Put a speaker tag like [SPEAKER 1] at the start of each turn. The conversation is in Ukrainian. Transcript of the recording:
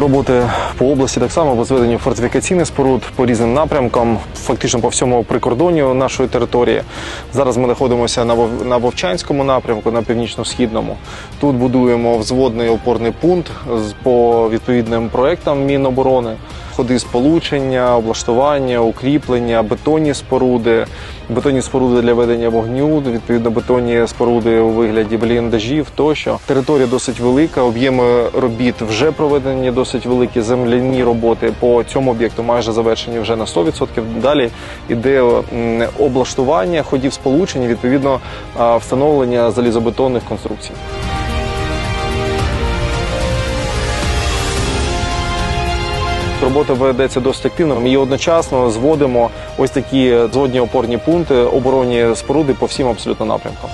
[SPEAKER 1] роботи по області так само по зведенню фортифікаційних споруд по різним напрямкам, фактично по всьому прикордонню нашої території. Зараз ми знаходимося на Вов- Вовчанському напрямку, на північно-східному. Тут будуємо взводний опорний пункт по відповідним проектам Міноборони. Ходи сполучення, облаштування, укріплення, бетонні споруди, бетонні споруди для ведення вогню, відповідно бетонні споруди у вигляді бліндажів тощо. Територія досить велика, об'єми робіт вже проведені досить великі. Земляні роботи по цьому об'єкту майже завершені вже на 100%. Далі іде облаштування ходів сполучення, відповідно встановлення залізобетонних конструкцій. Робота ведеться досить активно. Ми одночасно зводимо ось такі зводні опорні пункти, оборонні споруди по всім абсолютно напрямкам.